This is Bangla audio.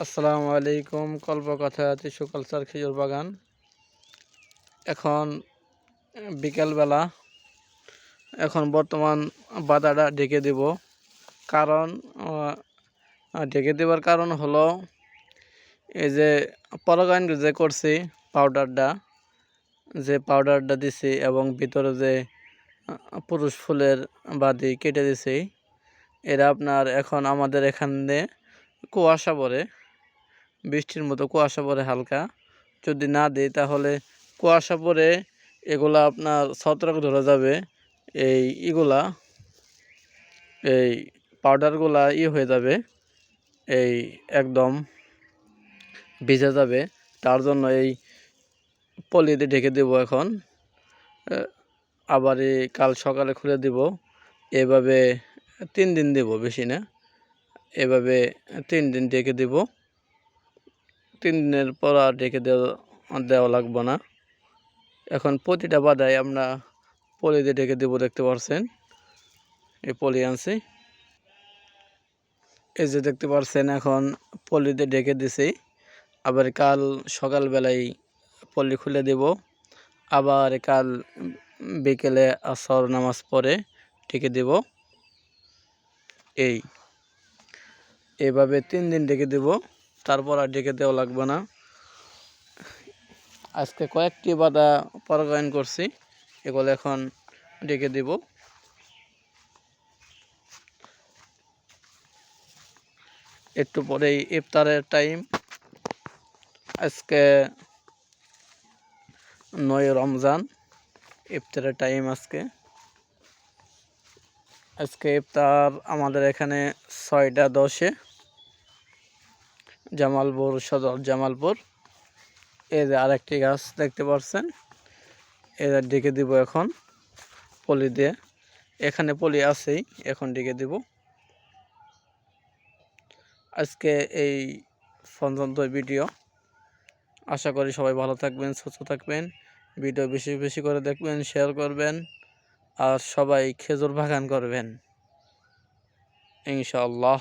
আসসালামু আলাইকুম কল্পকথা টিস্যু কালচার খেজুর বাগান। এখন বিকেলবেলা, এখন বর্তমান বাদাটা ঢেকে দেব। কারণ ঢেকে দেওয়ার কারণ হলো, এই যে পরাগায়ন যে করছি পাউডারটা যে পাউডারটা দিছি এবং ভিতরে যে পুরুষ ফুলের বাদি কেটে দিছি, এরা আপনার এখন আমাদের এখানে কুয়াশা পড়ে। বৃষ্টির মতো কুয়াশা পড়ে হালকা। যদি না দিই তাহলে কুয়াশা পড়ে এগুলা আপনার ছত্রাক ধরে যাবে। এই ইগুলা, এই পাউডারগুলা ই হয়ে যাবে। এই একদম ভিজে যাবে। তার জন্য এই পলিতে ঢেকে দেব এখন। আবার এই কাল সকালে খুলে দিব। এভাবে তিন দিন দেব বেশি না। এভাবে তিন দিন ঢেকে দেব। তিন দিনের পর আর ঢেকে দেওয়া দেওয়া লাগবে না। এখন প্রতিটা বাদায় আমরা পলি দিয়ে ঢেকে দেবো, দেখতে পাচ্ছেন এই পলি আনছি। এই যে দেখতে পাচ্ছেন এখন পলিতে ঢেকে দিছি। আবার কাল সকালবেলায় পলি খুলে দেব। আবার কাল বিকেলে আসর নামাজ পড়ে ঢেকে দেব। এই। এভাবে তিন দিন ঢেকে দেব। তারপর আর ডেকে দেওয়া লাগবে না। আজকে কয়েকটি বাদা পরাগায়ন করছি, এগুলো এখন ডেকে দেব। একটু পরেই ইফতারের টাইম। আজকে নয় রমজান, ইফতারের টাইম আজকে। আজকে ইফতার আমাদের এখানে ছয়টা দশে। জামালপুর সদর জামালপুর। এই যে আরেকটি গাছ দেখতে পাচ্ছেন এরা ডেকে দিব এখন পলি দিয়ে। এখানে পলি আছেই, এখন ডেকে দিব। আজকে এই পর্যন্ত ভিডিও। আশা করি সবাই ভালো থাকবেন, সুস্থ থাকবেন। ভিডিও বেশি বেশি করে দেখবেন শেয়ার করবেন। আর সবাই খেজুর বাগান করবেন। ইনশাআল্লাহ।